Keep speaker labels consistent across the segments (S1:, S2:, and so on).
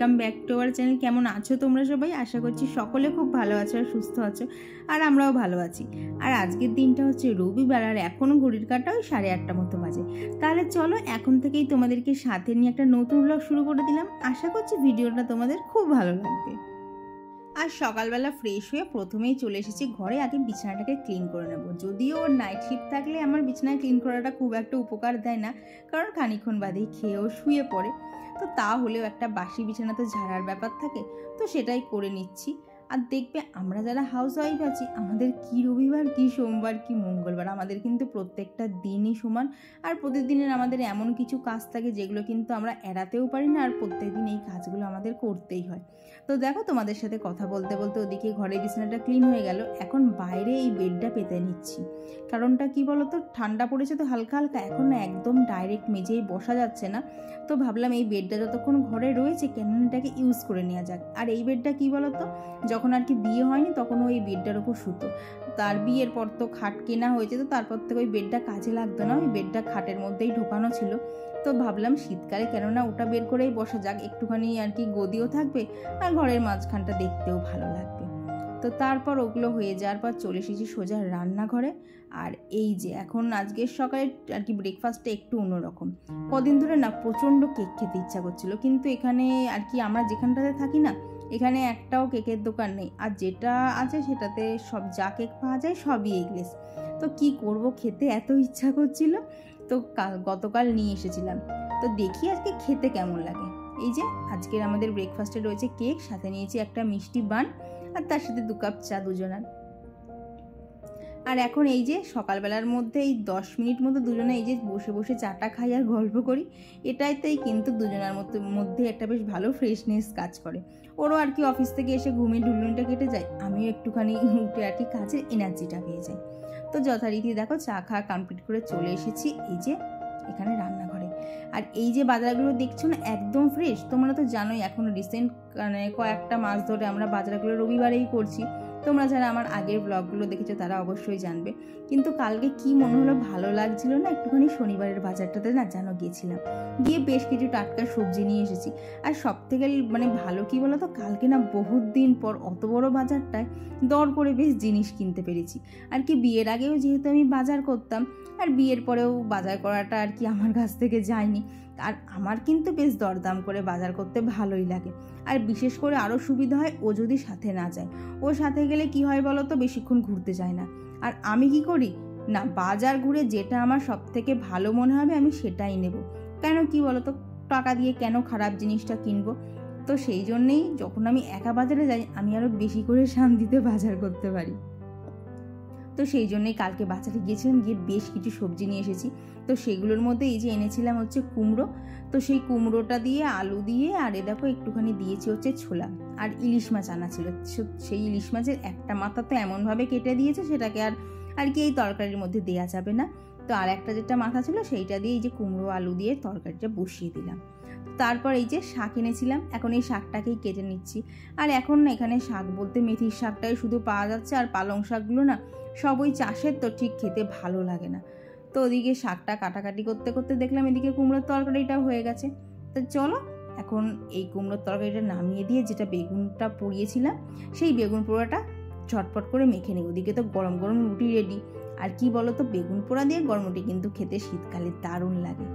S1: Welcome back to our channel. কেমন আছো তোমরা সবাই? আশা করছি সকলে খুব ভালো আছো আর সুস্থ আছো, আর আমরাও ভালো আছি। আর আজকের দিনটা হচ্ছে রবিবার, আর এখনও ঘড়ির কাটা ওই সাড়ে আটটা মতো বাজে। তাহলে চলো এখন থেকেই তোমাদেরকে সাথে নিয়ে একটা নতুন ব্লগ শুরু করে দিলাম। আশা করছি ভিডিওটা তোমাদের খুব ভালো লাগবে। আর সকালবেলা ফ্রেশ হয়ে প্রথমেই চলে এসেছি ঘরে, আগে বিছানাটাকে ক্লিন করে নেব। যদিও ওর নাইট শিফট থাকলে আমার বিছানায় ক্লিন করাটা খুব একটা উপকার দেয় না, কারণ খানিক্ষণ বাদেই খেয়েও শুয়ে পড়ে। তো তা হলেও একটা বাসি বিছানাতে ঝাড়ার ব্যাপার থাকে তো সেটাই করে নিচ্ছি। আর দেখবে আমরা যারা হাউস ওয়াইফ আছি, আমাদের কি রবিবার, কি সোমবার, কি মঙ্গলবার, আমাদের কিন্তু প্রত্যেকটা দিনই সমান। আর প্রতিদিনের আমাদের এমন কিছু কাজ থাকে যেগুলো কিন্তু আমরা এড়াতেও পারি না, আর প্রত্যেকদিন এই কাজগুলো আমাদের করতেই হয়। তো দেখো তোমাদের সাথে কথা বলতে বলতে ওদিকে ঘরে বিছানাটা ক্লিন হয়ে গেল। এখন বাইরে এই বেডটা পেতে নিচ্ছি। কারণটা কি বলতো? ঠান্ডা পড়েছে তো হালকা হালকা, এখন একদম ডাইরেক্ট মেঝেই বসা যাচ্ছে না। তো ভাবলাম এই বেডটা যতক্ষণ ঘরে রয়েছে কেন এটাকে ইউজ করে নেওয়া যাক। আর এই বেডটা কি বলতো? যখন আর কি বিয়ে হয়নি, তখন ওই বেডটার ওপর শুতো। তার বিয়ের পর তো খাট কেনা হয়েছে, তো তারপর থেকে ওই বেডটা কাজে লাগতো না, ওই বেডটা খাটের মধ্যেই ঢোকানো ছিল। তো ভাবলাম শীতকালে কেননা ওটা বের করেই বসা যাক, একটুখানি আর কি গদিও থাকবে আর ঘরের মাঝখানটা দেখতেও ভালো লাগবে। তো তারপর ওগুলো হয়ে যাওয়ার পর চলে এসেছি সোজা রান্নাঘরে। আর এই যে এখন আজকের সকালে আর কি ব্রেকফাস্টটা একটু অন্যরকম। কদিন ধরে না প্রচণ্ড কেক খেতে ইচ্ছা করছিল, কিন্তু এখানে আর কি আমরা যেখানটাতে থাকি না এখানে একটাও কেকের দোকান নেই। আর যেটা আছে সেটাতে সব যা কেক পাওয়া যায় সবই এগলেস। তো কি করব? খেতে এত ইচ্ছা করছিল। তো কাল, গতকাল নিয়ে এসেছিলাম। তো দেখি আজকে খেতে কেমন লাগে। এই যে, আজকের আমাদের ব্রেকফাস্টে রয়েছে কেক, সাথে নিয়েছি একটা মিষ্টি বান, আর তার সাথে দু কাপ চা দুজনার। আর এখন এই যে সকালবেলার মধ্যে এই দশ মিনিট মতো দুজনে এই যে বসে বসে চাটা খাই আর গল্প করি এটাইতেই কিন্তু দুজনের মধ্যে একটা বেশ ভালো ফ্রেশনেস কাজ করে। ওরও আর কি অফিস থেকে এসে ঘুমিয়ে ঢুলুনিটা কেটে যায়, আমিও একটুখানি উঠে আর কি কাজের এনার্জিটা পেয়ে যাই। তো যথারীতি দেখো চা খাওয়া কমপ্লিট করে চলে এসেছি এই যে এখানে রান্নাঘরে। আর এই যে বাজারগুলো দেখছ না একদম ফ্রেশ তোমরা তো জানোই এখন রিসেন্ট মানে কয়েকটা মাস ধরে আমরা বাজারগুলো রবিবারেই করছি। তোমরা যারা আমার আগের ব্লগগুলো দেখেছ তারা অবশ্যই জানবে। কিন্তু কালকে কি মনে হলো ভালো লাগছিল না? একটুখানি শনিবারের বাজারটাতে না জানো গিয়েছিলাম। গিয়ে বেশ কিছু টাটকা সবজি নিয়ে এসেছি। আর সব থেকে মানে ভালো কি বলো তো কালকে না বহুত দিন পর অত বড় বাজারটায় দর করে বেশ জিনিস কিনতে পেরেছি। আর কি বিয়ের আগেও যেহেতু আমি বাজার করতাম, আর বিয়ের পরেও বাজার করাটা আর কি আমার কাছ থেকে যায়নি। আর আমার কিন্তু বেশ দরদাম করে বাজার করতে ভালোই লাগে। আর বিশেষ করে আরও সুবিধা হয় ও যদি সাথে না যায়। ও সাথে গেলে কি হয় বলো তো? বেশিক্ষণ ঘুরতে যায় না। আর আমি কি করি? না, বাজার ঘুরে যেটা আমার সব থেকে ভালো মনে হবে আমি সেটাই নেব। কেন কি বলো তো? টাকা দিয়ে কেন খারাপ জিনিসটা কিনবো? তো সেই জন্যেই যখন আমি একা বাজারে যাই, আমি আরও বেশি করে শান্তিতে বাজার করতে পারি। তো সেই জন্যই কালকে বাজারে গিয়েছিলাম, গিয়ে বেশ কিছু সবজি নিয়ে এসেছি। তো সেগুলোর মধ্যে এই যে এনেছিলাম হচ্ছে কুমড়ো। তো সেই কুমড়োটা দিয়ে, আলু দিয়ে, আর এ দেখো একটুখানি দিয়েছি হচ্ছে ছোলা। আর ইলিশ মাছ আনা ছিল। সেই ইলিশ মাছের একটা মাথা তো এমনভাবে কেটে দিয়েছে, সেটাকে আর আর কি এই তরকারির মধ্যে দেওয়া যাবে না। তো আর একটা যেটা মাথা ছিল সেইটা দিয়ে এই যে কুমড়ো আলু দিয়ে তরকারিটা বসিয়ে দিলাম। তারপর এই যে শাক এনেছিলাম, এখন এই শাকটাকেই কেটে নিচ্ছি। আর এখন না এখানে শাক বলতে মেথির শাকটাই শুধু পাওয়া যাচ্ছে, আর পালং শাকগুলো না সব ওই চাষের তো ঠিক খেতে ভালো লাগে না। তো ওদিকে শাকটা কাটাকাটি করতে করতে দেখলাম এদিকে কুমড়োর তরকারিটা হয়ে গেছে। তো চলো, এখন এই কুমড়োর তরকারিটা নামিয়ে দিয়ে যেটা বেগুনটা পুড়িয়েছিলাম, সেই বেগুন পোড়াটা ঝটপট করে মেখে নিই। ওদিকে তো গরম গরম রুটি রেডি আর কি বলতো, বেগুন পোড়া দিয়ে গরমটি কিন্তু খেতে শীতকালে দারুণ লাগে।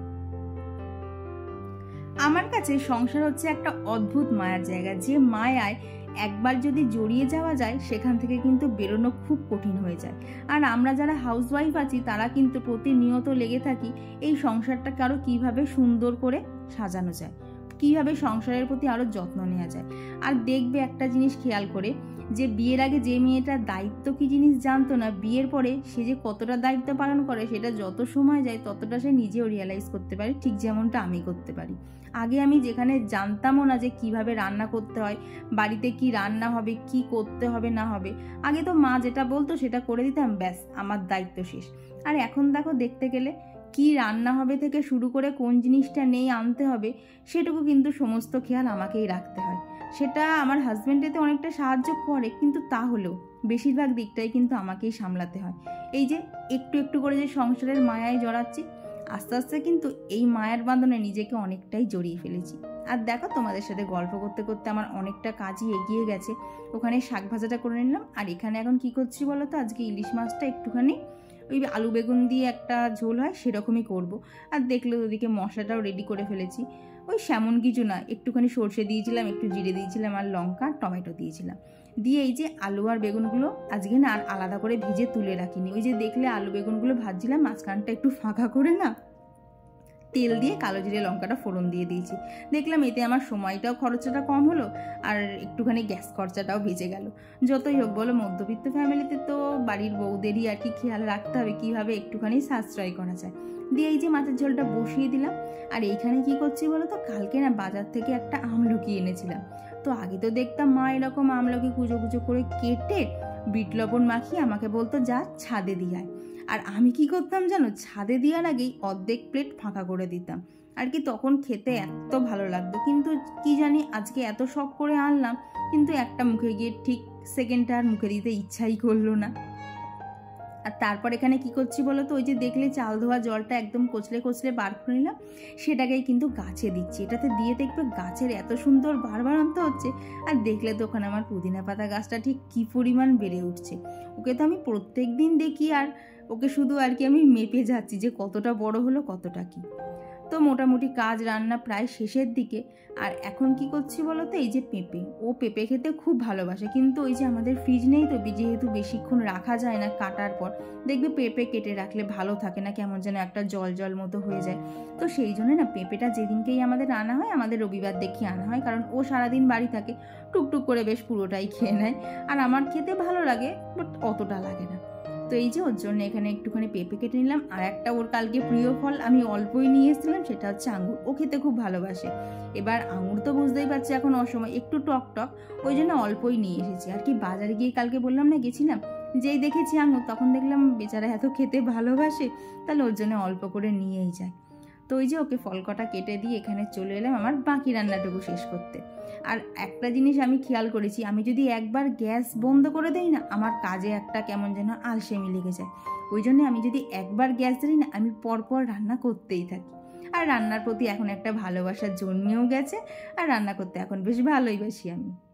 S1: আমার কাছে সংসার হচ্ছে একটা অদ্ভুত মায়ার জায়গা, যে মায়ায় একবার যদি জড়িয়ে যাওয়া যায়, সেখান থেকে কিন্তু বেরোনো খুব কঠিন হয়ে যায়। আর আমরা যারা হাউস ওয়াইফ আছি, তারা কিন্তু প্রতিনিয়ত লেগে থাকি এই সংসারটাকে আরও কীভাবে সুন্দর করে সাজানো যায়, কীভাবে সংসারের প্রতি আরও যত্ন নেওয়া যায়। আর দেখবে একটা জিনিস খেয়াল করে যে বিয়ের আগে যে মেয়েটার দায়িত্ব কি জিনিস জানতো না, বিয়ের পরে সে যে কতটা দায়িত্ব পালন করে, সেটা যত সময় যায় ততটা সে নিজেও রিয়েলাইজ করতে পারে, ঠিক যেমনটা আমি করতে পারি। আগে আমি যেখানে জানতামও না যে কীভাবে রান্না করতে হয়, বাড়িতে কি রান্না হবে, কি করতে হবে, না হবে, আগে তো মা যেটা বলতো সেটা করে দিতাম, ব্যাস, আমার দায়িত্ব শেষ। আর এখন দেখো দেখতে গেলে কি রান্না হবে থেকে শুরু করে কোন জিনিসটা নেই আনতে হবে, সেটুকু কিন্তু সমস্ত খেয়াল আমাকেই রাখতে হয়। সেটা আমার হাজব্যান্ড এতে অনেকটা সাহায্য করে, কিন্তু তাহলেও বেশিরভাগ দিকটাই কিন্তু আমাকেই সামলাতে হয়। এই যে একটু একটু করে যে সংসারের মায়ায় জড়াচ্ছি, আস্তে আস্তে কিন্তু এই মায়ের বাঁধনে নিজেকে অনেকটাই জড়িয়ে ফেলেছি। আর দেখো তোমাদের সাথে গল্প করতে করতে আমার অনেকটা কাজই এগিয়ে গেছে। ওখানে শাক ভাজাটা করে নিলাম, আর এখানে এখন কি করছি বলো তো? আজকে ইলিশ মাছটা একটুখানি ওই আলু বেগুন দিয়ে একটা ঝোল হয়, সেরকমই করব। আর দেখলে ওদিকে মশলাটাও রেডি করে ফেলেছি। ওই সেমন কিছু না, একটুখানি সর্ষে দিয়েছিলাম, একটু জিরে দিয়েছিলাম আর লঙ্কা টমেটো দিয়েছিলাম। দিয়ে এই যে আলু আর বেগুনগুলো আজকে না আর আলাদা করে ভিজে তুলে রাখিনি। ওই যে দেখলে আলু বেগুনগুলো ভাজছিলাম, মাঝখানটা একটু ফাঁকা করে না তেল দিয়ে কালো জিরে লঙ্কাটা ফোড়ন দিয়ে দিয়েছি। দেখলাম এতে আমার সময়টাও খরচাটা কম হলো আর একটুখানি গ্যাস খরচাটাও বেঁচে গেল। যতই হোক বলো, মধ্যবিত্ত ফ্যামিলিতে তো বাড়ির বউদেরই আর কি খেয়াল রাখতে হবে কীভাবে একটুখানি সাশ্রয় করা যায়। দিয়ে এই যে মাছের ঝোলটা বসিয়ে দিলাম। আর এইখানে কি করছি বলো তো, কালকে না বাজার থেকে একটা আমলকি এনেছিলাম। তো আগে তো দেখতাম মা এরকম আমলকি কুচো কুচো করে কেটে বিট লবণ মাখিয়ে আমাকে বলতো, যা ছাদে দিয়ে আর আমি কি করতাম জানো, ছাদে দেওয়ার আগেই অর্ধেক প্লেট ফাঁকা করে দিতাম। আর কি তখন খেতে এত ভালো লাগতো। কিন্তু কি জানি আজকে এত শখ করে আনলাম, কিন্তু একটা মুখে গিয়ে ঠিক সেকেন্ডটা আর মুখে দিতে ইচ্ছাই করল না। আর তারপর এখানে কি করছি বলো তো ওই যে দেখলে চাল ধোয়া জলটা একদম কচলে কচলে বার করে নিলাম। সেটাকেই কিন্তু গাছে দিচ্ছি। এটাতে দিয়ে দেখবে গাছের এত সুন্দর বারবার অন্ত হচ্ছে। আর দেখলে তো ওখানে আমার পুদিনা পাতা গাছটা ঠিক কী পরিমাণ বেড়ে উঠছে। ওকে তো আমি প্রত্যেক দিন দেখি আর ওকে শুধু আর কি আমি মেপে যাচ্ছি যে কতটা বড় হলো কতটা কি। তো মোটামুটি কাজ রান্না প্রায় শেষের দিকে। আর এখন কি করছি বলো তো এই যে পেঁপে। ও পেঁপে খেতে খুব ভালোবাসে। কিন্তু ওই যে আমাদের ফ্রিজ নেই তো, যেহেতু বেশিক্ষণ রাখা যায় না কাটার পর, দেখবে পেঁপে কেটে রাখলে ভালো থাকে না, কেমন যেন একটা জল জল মতো হয়ে যায়। তো সেই জন্য না পেঁপেটা যেদিনকেই আমাদের আনা হয়, আমাদের রবিবার দেখে আনা হয়। কারণ ও সারাদিন বাড়ি থাকে, টুকটুক করে বেশ পুরোটাই খেয়ে নেয়। আর আমার খেতে ভালো লাগে বাট অতটা লাগে না। তো এই যে ওর জন্য এখানে একটুখানি পেঁপে কেটে নিলাম। আর একটা ওর কালকে প্রিয় ফল আমি অল্পই নিয়ে এসেছিলাম, সেটা হচ্ছে আঙুর। ও খেতে খুব ভালোবাসে। এবার আঙুর তো বুঝতেই পারছি এখন অসময়, একটু টক টক, ওই জন্য অল্পই নিয়ে এসেছি। আর কি বাজারে গিয়ে কালকে বললাম না, গেছিলাম, যেই দেখেছি আঙুর, তখন দেখলাম বেচারা এত খেতে ভালোবাসে, তাহলে ওর জন্য অল্প করে নিয়েই যায়। তো ওই যে ওকে ফল কটা কেটে দিয়ে এখানে চলে এলাম আমার বাকি রান্নাটুকু শেষ করতে। আর একটা জিনিস আমি খেয়াল করেছি, আমি যদি একবার গ্যাস বন্ধ করে দেই না, আমার কাজে একটা কেমন যেন আলসেমি লেগে যায়। ওই জন্য আমি যদি একবার গ্যাস দিই না, আমি পরপর রান্না করতেই থাকি। আর রান্নার প্রতি এখন একটা ভালোবাসা জন্মেও গেছে, আর রান্না করতে এখন বেশ ভালোই বাসি আমি।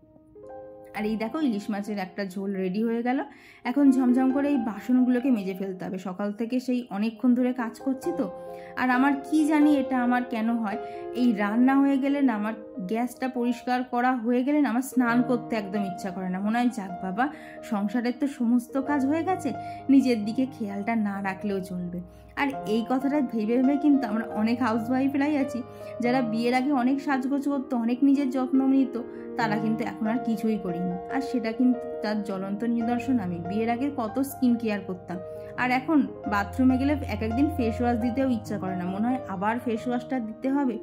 S1: আর এই দেখো ইলিশ মাছের একটা ঝোল রেডি হয়ে গেল। এখন ঝমঝম করে এই বাসনগুলোকে মেজে ফেলতে হবে। সকাল থেকে সেই অনেকক্ষণ ধরে কাজ করছি তো। আর আমার কি জানি এটা আমার কেন হয়। এই রান্না হয়ে গেলে না, আমার গ্যাসটা পরিষ্কার করা হয়ে গেলে না, আমার স্নান করতে একদম ইচ্ছা করে না। মনে হয়, যাক বাবা, সংসারের তো সমস্ত কাজ হয়ে গেছে, নিজের দিকে খেয়ালটা না রাখলেও চলবে। আর এই কথাটা ভেবে ভেবে কিন্তু আমরা অনেক হাউস ওয়াইফরাই আছি, যারা বিয়ের আগে অনেক সাজগোজ করতো, অনেক নিজের যত্ন নিত, তারা কিন্তু এখন আর কিছুই করিনি। আর সেটা কিন্তু তার জ্বলন্ত নিদর্শন, আমি বিয়ের আগে কত স্কিন কেয়ার করতাম। আর এখন বাথরুমে গেলে এক একদিন ফেস ওয়াশ দিতেও ইচ্ছা করে না, মনে হয় আবার ফেস ওয়াশটা দিতে হবে।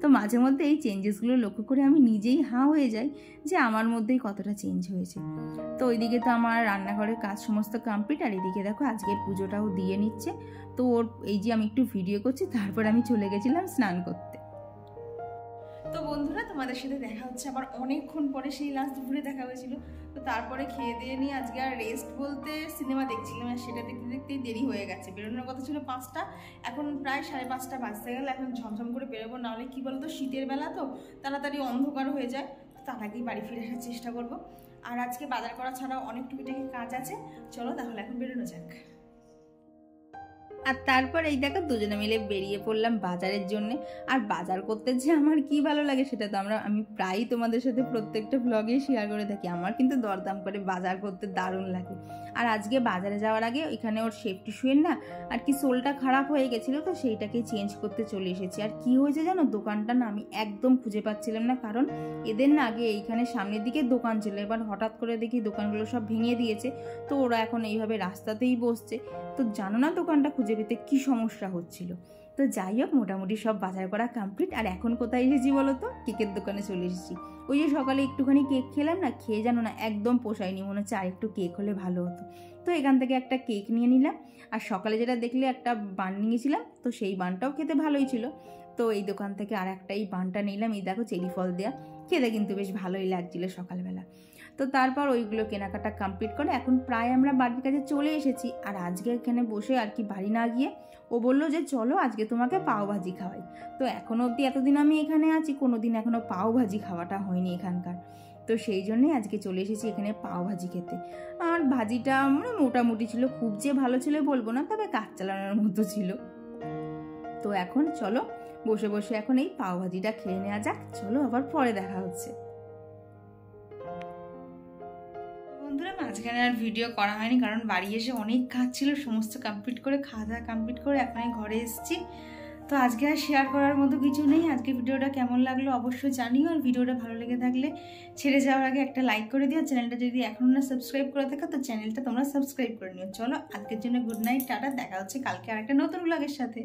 S1: তো মাঝে মধ্যে এই চেঞ্জেসগুলো লক্ষ্য করে আমি নিজেই হাঁ হয়ে যাই যে আমার মধ্যেই কতটা চেঞ্জ হয়েছে। তো ওইদিকে তো আমার রান্নাঘরের কাজ সমস্ত কমপ্লিট আর এদিকে দেখো আজকে পুজোটাও দিয়ে নিচ্ছে। তো ওর এই যে আমি একটু ভিডিও করছি, তারপর আমি চলে গেছিলাম স্নান করতে। তো বন্ধুরা, তোমাদের সাথে দেখা হচ্ছে আবার অনেকক্ষণ পরে, সেই লাস্ট দুপুরে দেখা হয়েছিল। তো তারপরে খেয়ে দিয়ে নিয়ে আজকে আর রেস্ট বলতে সিনেমা দেখছিলাম আর সেটা দেখতে দেখতেই দেরি হয়ে গেছে। বেরোনোর কথা ছিল পাঁচটা, এখন প্রায় সাড়ে পাঁচটা বাজতে গেলে, এখন ঝমঝম করে বেরোবো নাহলে কী বলতো, শীতের বেলা তো তাড়াতাড়ি অন্ধকার হয়ে যায়, তার আগেই বাড়ি ফিরে আসার চেষ্টা করব। আর আজকে বাজার করা ছাড়াও অনেক টুকিটাকি কাজ আছে, চলো তাহলে এখন বেরোনো যাক। আর তারপর এই দেখো দুজনে মিলে বেরিয়ে পড়লাম বাজারের জন্য। আর বাজার করতে যে আমার কি ভালো লাগে সেটা তো আমরা আমি প্রায়ই তোমাদের সাথে প্রত্যেকটা ব্লগে শেয়ার করে থাকি। আমার কিন্তু দরদাম করে বাজার করতে দারুণ লাগে। আর আজকে বাজারে যাওয়ার আগে এখানে ওর সেফটি শুয়ের না আর কি সোলটা খারাপ হয়ে গেছিল তো সেইটাকে চেঞ্জ করতে চলে এসেছি। আর কি হয়েছে জানো? দোকানটা না আমি একদম খুঁজে পাচ্ছিলাম না। কারণ এদের না আগে এইখানে সামনের দিকে দোকান ছিল। এবার হঠাৎ করে দেখি দোকানগুলো সব ভেঙে দিয়েছে। তো ওরা এখন এইভাবে রাস্তাতেই বসছে। তো জানো না দোকানটা খুঁজে পেতে কী সমস্যা হচ্ছিল? তো যাই হোক, মোটামুটি সব বাজার করা কমপ্লিট আর এখন কোথায় এসেছি বলো তো? কেকের দোকানে চলে এসেছি। ওই যে সকালে একটুখানি কেক খেলাম না, খেয়ে জানো না একদম পোষায়নি। মনে হচ্ছে আর একটু কেক হলে ভালো হতো। তো এখান থেকে একটা কেক নিয়ে নিলাম। আর সকালে যেটা দেখলে একটা বান নিয়েছিলাম, তো সেই বানটাও খেতে ভালোই ছিল। তো এই দোকান থেকে আর একটা এই বানটা নিলাম। এই দেখো চেরি ফল দেওয়া খেতে কিন্তু বেশ ভালোই লাগছিল সকালবেলা। তো তারপর ওইগুলো কেনাকাটা কমপ্লিট করে এখন প্রায় আমরা বাড়ির কাছে চলে এসেছি। আর আজকে এখানে বসে আর কি বাড়ি না গিয়ে ও বলল যে, চলো আজকে তোমাকে পাও ভাজি খাওয়াই। তো এখনও অবধি এতদিন আমি এখানে আছি কোনো দিন এখনও পাও ভাজি খাওয়াটা হয়নি এখানকার। তো সেই জন্যই আজকে চলে এসেছি এখানে পাও ভাজি খেতে। আর ভাজিটা মানে মোটামুটি ছিল, খুব যে ভালো ছিল বলব না, তবে কাজ চালানোর মতো ছিল। তো এখন চলো, বসে বসে এখন এই পাও ভাজিটা খেয়ে নেওয়া যাক, চলো আবার পরে দেখা হচ্ছে। বন্ধুরা, মাঝখানে আর ভিডিও করা হয়নি কারণ বাড়ি এসে অনেক কাজ ছিল, সমস্ত কমপ্লিট করে, খাওয়া দাওয়া কমপ্লিট করে এখন ঘরে এসেছি। তো আজকে আর শেয়ার করার মতো কিছু নেই। আজকে ভিডিওটা কেমন লাগল অবশ্যই জানিও আর ভিডিওটা ভালো লেগে থাকলে ছেড়ে যাওয়ার আগে একটা লাইক করে দিও। চ্যানেলটা যদি এখনও না সাবস্ক্রাইব করে থাকো, তো চ্যানেলটা তোমরা সাবস্ক্রাইব করে নিও। চলো, আজকের জন্য গুড নাইট টাটা, দেখা হচ্ছে কালকে আর একটা নতুন ব্লগের সাথে।